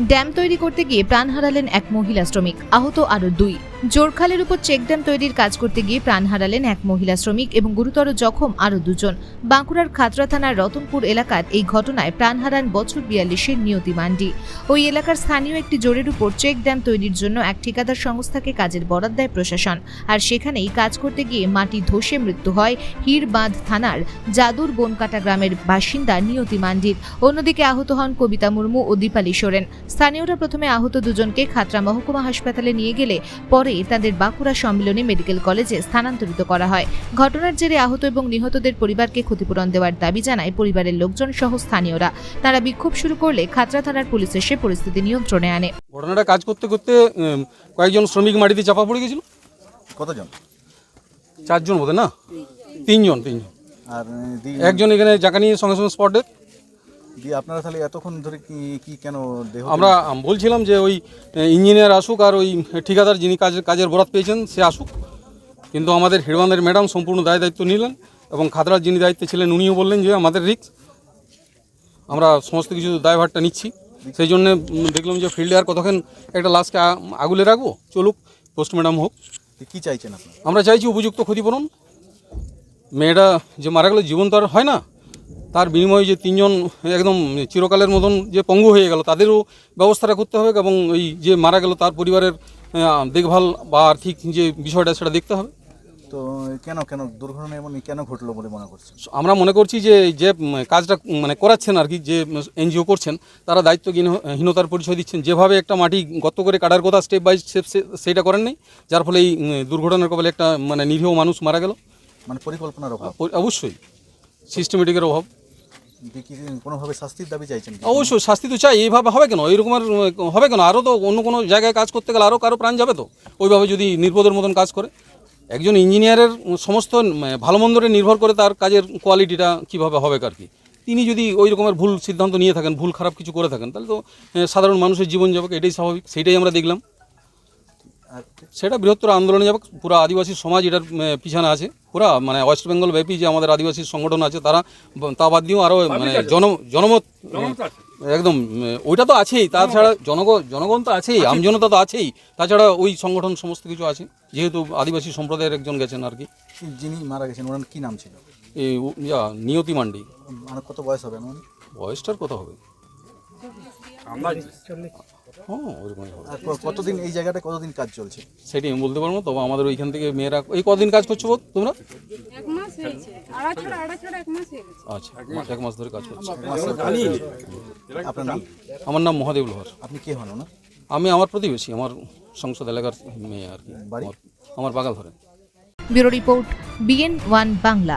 Dam তৈরি করতে গিয়ে প্রাণ হারালেন এক মহিলা শ্রমিক আহত আরও দুই। জোরখালের উপর চেক ড্যাম তৈরির কাজ করতে গিয়ে প্রাণ হারালেন এক মহিলা শ্রমিক এবং গুরুতর জখম আরও দুজন। বাঁকুড়ার খাতড়া থানার রতনপুর এলাকার এই ঘটনায় প্রাণ হারান বছর বিয়াল্লিশের নিয়তি মান্ডি। ওই এলাকার স্থানীয় একটি জোরের উপর চেক ড্যাম তৈরির জন্য এক ঠিকাদার সংস্থাকে কাজের বরাদ দেয় প্রশাসন। আর সেখানেই কাজ করতে গিয়ে মাটি ধসে মৃত্যু হয় হিরবাঁধ থানার জাদুর বনকাটা গ্রামের বাসিন্দা নিয়তি মান্ডির। অন্যদিকে আহত হন কবিতা মুর্মু ও দীপালি সোরেন। স্থানীয়রা প্রথমে আহত দুজনকে খাতড়া মহকুমা হাসপাতালে নিয়ে গেলে পরে তাদের বাঁকুড়া সম্মিলনী মেডিকেল কলেজে স্থানান্তরিত করা হয়। ঘটনার জেরে আহত এবং নিহতদের পরিবারকে ক্ষতিপূরণ দেওয়ার দাবি জানায় পরিবারের লোকজন সহ স্থানীয়রা। তারা বিক্ষোভ শুরু করলে খাতড়া থানার পুলিশ এসে পরিস্থিতি নিয়ন্ত্রণে আনে। ঘটনাটা কাজ করতে করতে কয়েকজন শ্রমিক মাটিতে চাপা পড়ে গেছিল। কতজন? চারজন বোধ না? তিনজন তিনজন। আর একজন এখানে জায়গা নিয়ে সঙ্গে সঙ্গে স্পটে দিয়ে আপনারা তাহলে এতক্ষণ ধরে কি কি কেন দেহ আমরা বলছিলাম যে ওই ইঞ্জিনিয়ার আসুক আর ওই ঠিকাদার যিনি কাজের কাজের বরাত পেয়েছেন সে আসুক। কিন্তু আমাদের হিড়বান্ধের ম্যাডাম সম্পূর্ণ দায় দায়িত্ব নিলেন এবং খাতড়ার যিনি দায়িত্বে ছিলেন উনিও বললেন যে আমাদের রিক্স আমরা সমস্ত কিছু দায়ভারটা নিচ্ছি। সেই জন্য দেখলাম যে ফিল্ডে আর কতক্ষণ একটা লাশকে আগুলে রাখব। চলুক পোস্টম্যাডাম হোক। কি চাইছেন আপনি? আমরা চাইছি উপযুক্ত ক্ষতিপূরণ। মেয়েটা যে মারা গেল জীবন তো আর হয় না। তার বিনিময়ে যে তিনজন একদম চিরকালের মতন যে পঙ্গু হয়ে গেল তাদেরও ব্যবস্থাটা করতে হবে এবং ওই যে মারা গেল তার পরিবারের দেখভাল বা আর্থিক যে বিষয়টা সেটা দেখতে হবে। তো কেন কেন দুর্ঘটনা এমন কেন ঘটলো বলে মনে করছেন? আমরা মনে করছি যে যে কাজটা মানে করাচ্ছেন আর কি যে এনজিও করছেন তারা দায়িত্বহীনতার পরিচয় দিচ্ছেন। যেভাবে একটা মাটি গত করে কাটার কথা স্টেপ বাই স্টেপ সেইটা করেন নাই যার ফলে এই দুর্ঘটনার কবলে একটা মানে নিরীহ মানুষ মারা গেল। মানে পরিকল্পনার অভাব। অবশ্যই। সিস্টেমেটিকের অভাব। কোনোভাবে শাস্তির দাবি চাইছেন অবশ্যই শাস্তি তো চাই, এইভাবে হবে কেন? এইরকম আর হবে কেন? আরও তো অন্য কোনো জায়গায় কাজ করতে গেলে আরও কারও প্রাণ যাবে তো? ওইভাবে যদি নির্বোধের মতন কাজ করে। একজন ইঞ্জিনিয়ারের সমস্ত ভালো মন্দরে নির্ভর করে তার কাজের কোয়ালিটিটা কীভাবে হবে আর কি? তিনি যদি ওই রকমের ভুল সিদ্ধান্ত নিয়ে থাকেন, ভুল খারাপ কিছু করে থাকেন, তাহলে তো সাধারণ মানুষের জীবন যাবে এটাই স্বাভাবিক সেটাই আমরা দেখলাম। সেটা বৃহত্তর আন্দোলনে যাবে পুরো আদিবাসী সমাজ এটার পিছনে আছে। পুরা মানে ওয়েস্ট বেঙ্গল ব্যাপী যে আমাদের আদিবাসী সংগঠন আছে তারা তা বাদ দিয়েও আরও মানে জন জনমত একদম ওইটা তো আছেই। তাছাড়া জনগণ জনগণ তো আছেই আমজনতা তো আছেই। তাছাড়া ওই সংগঠন সমস্ত কিছু আছে। যেহেতু আদিবাসী সম্প্রদায়ের একজন গেছেন আর কি। যিনি মারা গেছেন ওনার কি নাম ছিল? এই নিয়তি মান্ডি। মানে কত বয়স হবে এমন বয়সটার কথা হবে। কতদিন এই জায়গাটা কতদিন কাজ চলছে? সেটি আমি বলতে পারব তবে আমাদের ওইখান থেকে মেয়েরা এই কদিন কাজ করছ তোমরা? এক মাস হয়েছে। আড়া ছাড়া আড়া ছাড়া এক মাস আচ্ছা এক মাস ধরে কাজ করছ। আপনার নাম? আমার নাম মহাদেব লোহার আপনি কে হন ওনার? আমি আমার প্রতিবেশী আমার সংসদ এলাকার মেয়ে আর কি। বাড়ি? আমার- আমার বাগাল ধরে bureau report BN one Bangla.